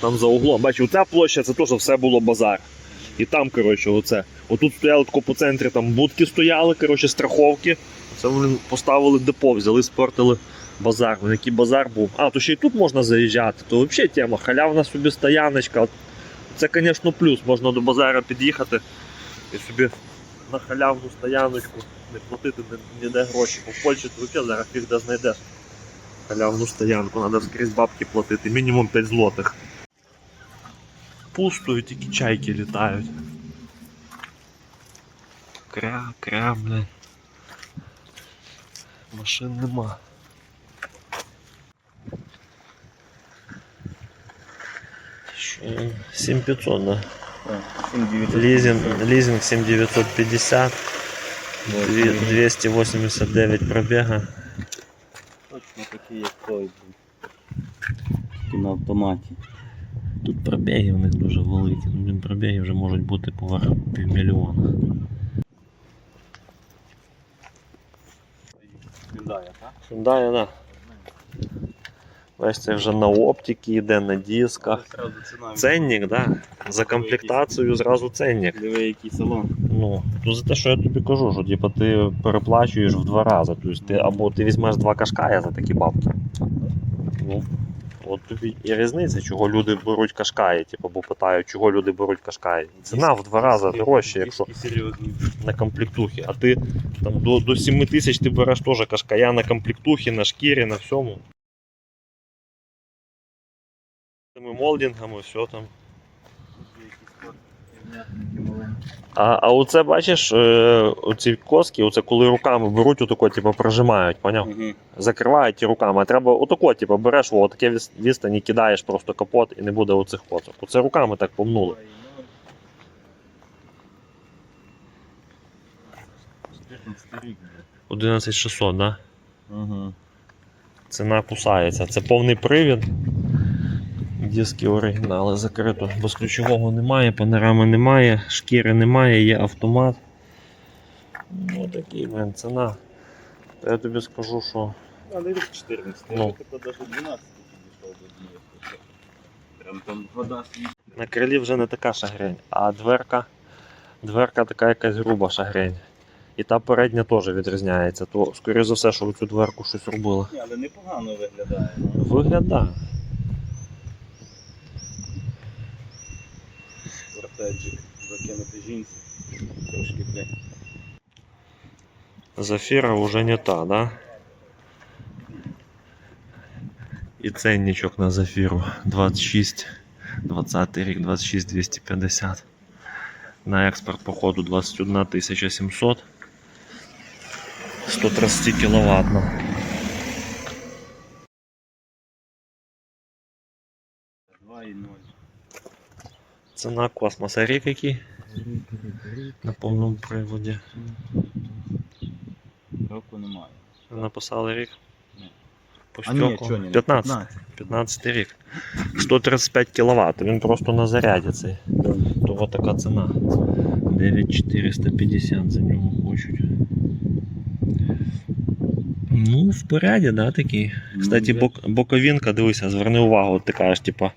там за углом. Бачиш, оця площа це теж все було базар. І там, коротше, оце. Отут стояли тако по центрі, там будки стояли, коротше, страховки. Це вони поставили депо, взяли, спортили базар. Вон який базар був. А, то ще й тут можна заїжджати, то взагалі тема. Халявна собі стояночка. Це, звісно, плюс. Можна до базара під'їхати і собі на халявну стояночку не платити ніде гроші. Бо в Польщі ти взагалі зараз фіг де знайдеш. Халявну стоянку, треба скрізь бабки платити, мінімум 5 злотих. Пусто і тільки чайки літають. Кря, кря, блядь. Машин нема. Ще 7500, да? Лизинг, лизинг 7950, две- 289 пробега. Точно такі, як той. блін. Тільки на автоматі. Тут пробіги у них дуже великі. Ну, блін, пробіги вже можуть бути поверх півмільйона. Hyundai, так? Hyundai, да. Весь це вже на оптиці йде, на дисках. Ценник, да. За комплектацію зразу ценник. Диви, який салон. Ну, то за те, що я тобі кажу, що типу, ти переплачуєш в два рази. Тобто ти або ти візьмеш два кашкая за такі бабки. Ну, от тобі і різниця, чого люди беруть кашкаї, типу, бо питають, чого люди беруть кашкаї. Ціна в два рази дорожча, якщо на комплектухі. А ти там до, до 7 тисяч ти береш теж кашкая на комплектухі, на шкірі, на всьому. Тими молдингами, все там. А, а оце бачиш, е, оці коски, оце коли руками беруть, отако, типу, прожимають, поняв? Угу. Закривають і руками. А треба отако, типу, береш, о, таке відстані кидаєш просто капот і не буде оцих коцок. Оце руками так помнули. 11600, да? Угу. Ціна кусається. Це повний привід. Диски оригінали закрито. Безключового немає, панорами немає, шкіри немає, є автомат. Ну такий блин, ціна. То я тобі скажу, що Але рік 14. Ну. Навіть 12 підійшов до однієї. Прям там вода на крилі вже не така шагрень, а дверка, дверка така якась груба шагрень. І та передня теж відрізняється. То, скоріше за все, що цю дверку щось робили. Ні, але непогано виглядає. ну. Виглядає. Кортеджик закинути жінці. Трошки, блядь. Зафіра вже не та, да? І ценничок на зафіру 26, 20 рік, 26 250. На експорт, походу, 21 700. 130 кВт. Ціна космоса рік який на повному приводі. Року немає. Написали рік. А ні, чого ні? 15. 15 рік. 135 кВт. Він просто на заряді цей. Того така ціна. 9450 за нього хочуть. Ну, в поряді, да, такий. Кстати, Ну, бок, боковинка, дивися, зверни увагу, от така ж, типа,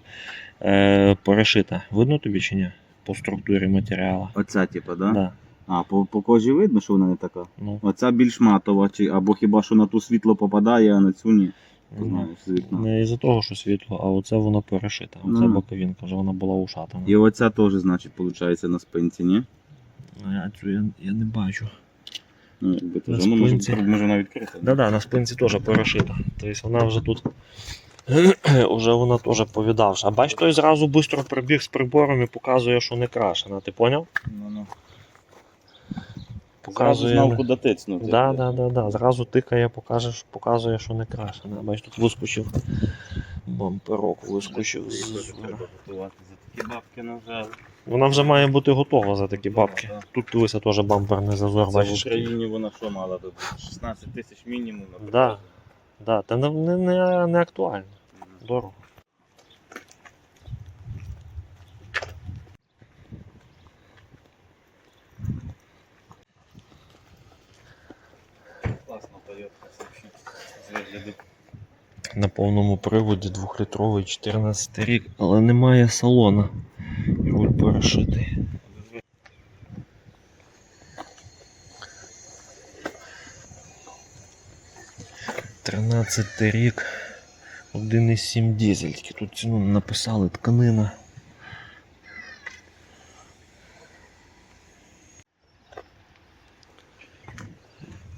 е, перешита. Видно тобі чи ні? По структурі матеріалу. Оця, типа, да? Да. А, по, по кожі видно, що вона не така. Ну, Оця більш матова, чи або хіба що на ту світло попадає, а на цю ні. Ти знаєш, з вікна. Не із-за того, що світло, а оце воно перешита. Оце Ну. боковинка, вже вона була ушатана. І оця теж, значить, виходить на спинці, ні? А Я, цю я, я не бачу. Ну, якби На теж. Ну, може, спинці. може вона відкрита. Да-да, на спинці теж перешита. Тобто вона вже тут. Уже вона теж повідавша. А бач, той зразу швидко прибіг з прибором і показує, що не крашена. Ти поняв? Ну, ну. Показує. Зразу знав, куди тицнути. Да, да, да, да. Зразу тикає, покажеш, показує, що не крашена. Бач, тут вискочив бамперок, вискочив з. Вона вже має бути готова за такі бабки. Да, да. Тут дивися теж бамперний зазор, Це в бачиш. Україні вона що мала би? 16 тисяч мінімум. на Да. Да, та не, не, не, не актуально. Дорого. Класно Toyota вообще з вигляду. На повному приводі 2-літровий 14 рік, але немає салона. І Руль перешитий. Тринадцятий рік, 1,7 дізель. Тільки Тут ціну написали тканина.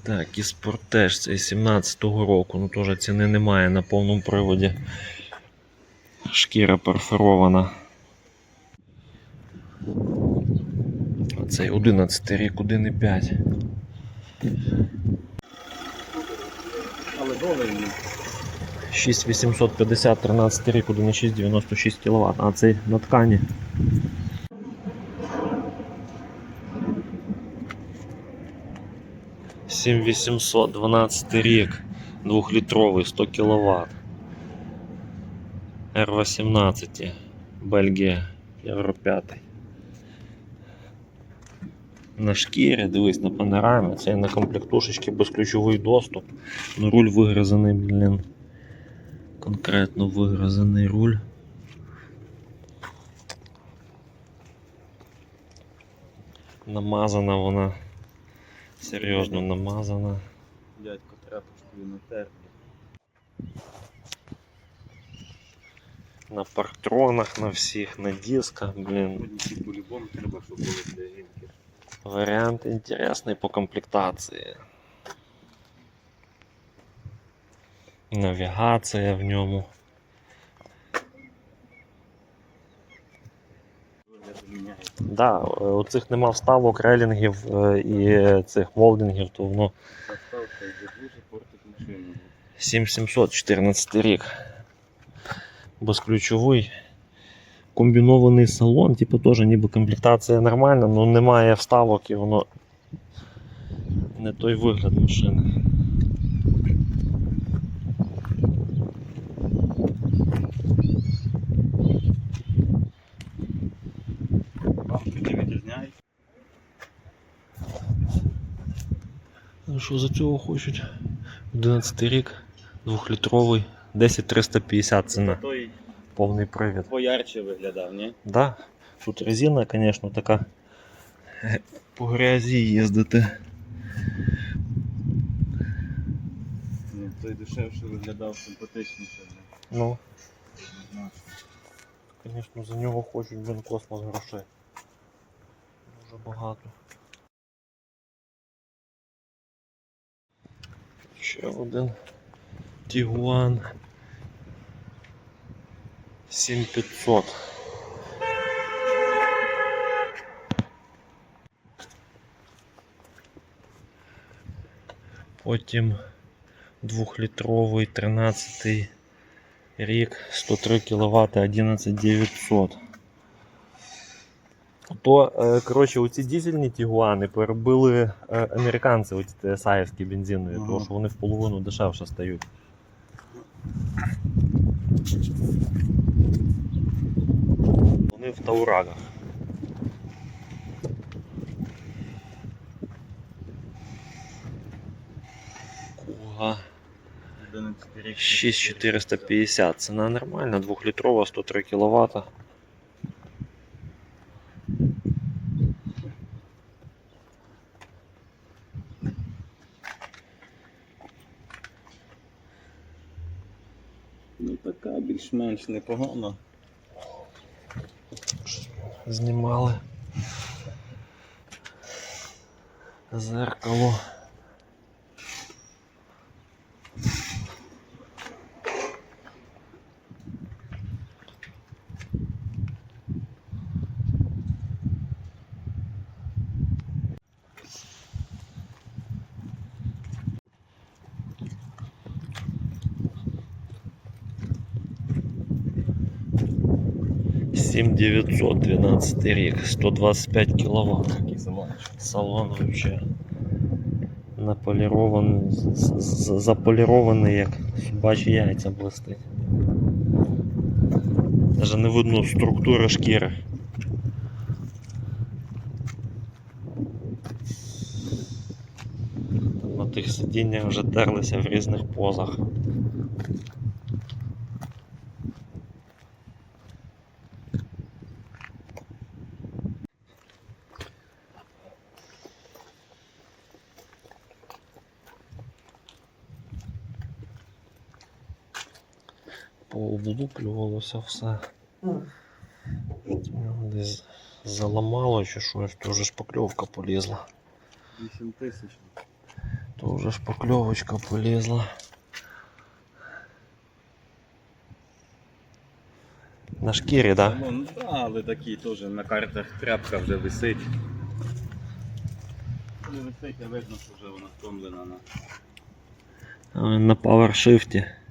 Так, і спортеж цей 17-го року. Ну теж ціни немає на повному приводі. Шкіра перфорована. Оцей 11 рік, 1,5. Але долар він. 6850, 13 рік, 1,6, 96 кВт. А цей на ткані. Сім 800, 12 рік, 2-літровий, 100 кВт. R18, Бельгія, Євро 5. На шкірі, дивись, на панорамі, це на комплектушечки безключовий доступ. Ну, руль вигризаний, блін конкретно вигрозений руль. Намазана вона. Серйозно намазана. Дядько тряпочкою натер. На партронах, на всіх, на дисках, блін. По-любому треба, щоб були для жінки. Варіант інтересний по комплектації. Навігація в ньому. Да, е, у цих нема вставок, релінгів е, і цих молдингів, то воно Заставка йде дуже портить машину. 7714 рік. Безключовий. Комбінований салон, типу теж ніби комплектація нормальна, але немає вставок і воно не той вигляд машини. Ну, Що за цього хочуть? 11 рік, 2-літровий, 10350 ціна, Той повний привід. поярче виглядав, ні? Да, тут резина, звісно, така е, по грязі їздити. Ні, той дешевше виглядав симпатичніше. Ну, Ну, звісно, за нього хочуть блін, космос грошей. Дуже багато. Ще один Тігуан 7500. Потім двохлітровий 13 рік 103 кВт 11900. То, е, коротше, оці дізельні тігуани перебили е, американці, оці ТСАївські бензинові, Ага. тому що вони в половину дешевше стають. Вони в таурагах. Куга. 11 рік. 6450. Ціна нормальна, 2-літрова, 103 кВт. Ну така більш-менш непогана. Знімали. Зеркало. Сім 912 рік, 125 кВт. Салон вообще наполірований, заполірований, як собачі яйця блистить. Даже не видно структури шкіри. На тих сидіннях вже терлися в різних позах. Пооблуплювалося все. Десь заламало чи щось, то вже шпакльовка полізла. 8 тисяч. То вже шпакльовочка полізла. На шкірі, так? Да? Ну, да, але такі теж на картах тряпка вже висить. Не висить, а видно, що вже вона втомлена на. На PowerShift.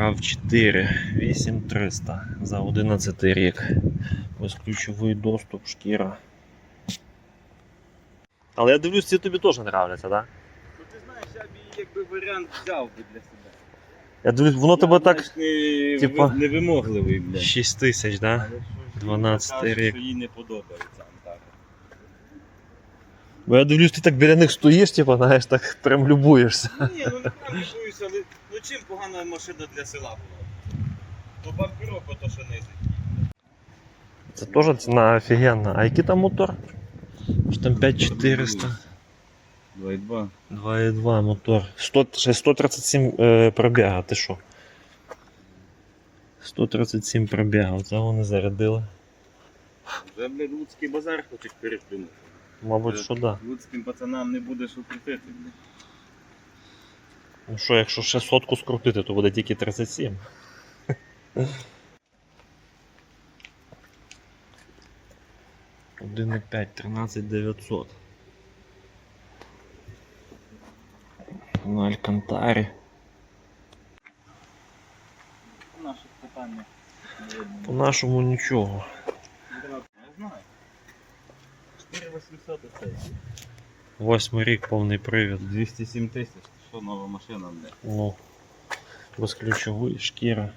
RAV 4 8300 за 11 рік. Безключовий доступ, шкіра. Але я дивлюсь, ці тобі теж нравляться, так? Да? Ну ти знаєш, я б її якби варіант взяв би для себе. Я дивлюсь, воно тебе Я, так не, типа- невимогливий, блядь. 6 тисяч, да? Що ж 12 вона рік. Що їй не подобається. Бо я дивлюсь, ти так біля них стоїш, типу, знаєш, так прям любуєшся. Ні, ну не прям боюся, але ну чим погана машина для села була? То бампіровка то що низить. Це теж ціна офігенна. А який там мотор? Що там 5400. 2,2. 2.2 мотор. 100, ще 137 е, пробіга, ти що? 137 пробіга, це вони зарядили. Вже, блядь, луцький базар хочуть переплюнути. Мабуть, що да. Луцьким пацанам не буде що крутити, блядь. Ну що, якщо ще сотку скрутити, то буде тільки 37. Один і п'ять, 13 900. На Алькантарі. Наших питання. По нашому нічого. Я знаю. 4800 оцей. Восьмий рік повний привід. 207 тисяч. Що нова машина, блядь? Ну, безключовий, шкіра.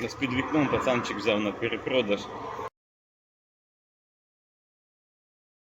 З під вікном пацанчик взяв на перепродаж